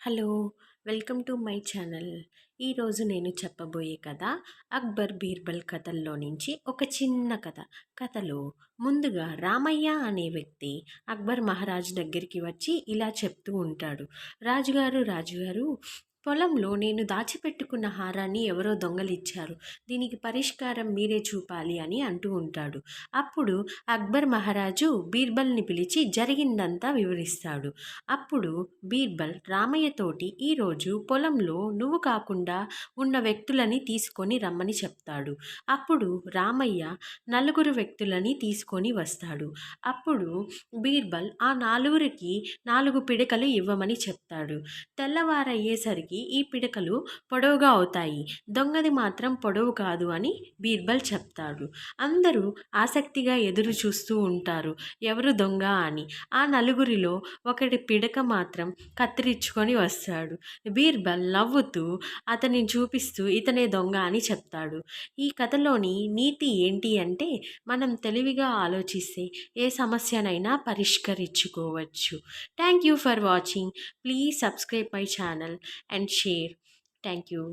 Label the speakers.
Speaker 1: Hello welcome to my channel. ఈరోజు నేను చెప్పబోయే కథ అక్బర్ బీర్బల్ కథల్లో నుంచి ఒక చిన్న కథ. కథలో ముందుగా రామయ్య అనే వ్యక్తి అక్బర్ మహారాజు దగ్గరికి వచ్చి ఇలా చెప్తూ ఉంటాడు. రాజుగారు రాజుగారు పొలంలో నేను దాచిపెట్టుకున్న హారాన్ని ఎవరో దొంగలిచ్చారు. దీనికి పరిష్కారం మీరే చూపాలి అని అంటూ ఉంటాడు. అప్పుడు అక్బర్ మహారాజు బీర్బల్ని పిలిచి జరిగిందంతా వివరిస్తాడు. అప్పుడు బీర్బల్ రామయ్యతోటి ఈరోజు పొలంలో నువ్వు కాకుండా ఉన్న వ్యక్తులని తీసుకొని రమ్మని చెప్తాడు. అప్పుడు రామయ్య నలుగురు వ్యక్తులని తీసుకొని వస్తాడు. అప్పుడు బీర్బల్ ఆ నాలుగురికి నాలుగు పిడకలు ఇవ్వమని చెప్తాడు. తెల్లవారయ్యేసరికి ఈ పిడకలు పొడవుగా అవుతాయి. దొంగది మాత్రం పొడవు కాదు అని బీర్బల్ చెప్తాడు. అందరూ ఆసక్తిగా ఎదురు చూస్తూ ఉంటారు. ఎవరు దొంగ అని. ఆ నలుగురిలో ఒకటి పిడక మాత్రం కత్తిరించుకొని వస్తాడు. బీర్బల్ నవ్వుతూ అతన్ని చూపిస్తూ ఇతనే దొంగ అని చెప్తాడు. ఈ కథలోని నీతి ఏంటి అంటే మనం తెలివిగా ఆలోచిస్తే ఏ సమస్యనైనా పరిష్కరించుకోవచ్చు. Thank you for watching. Please subscribe my channel and and share. Thank you.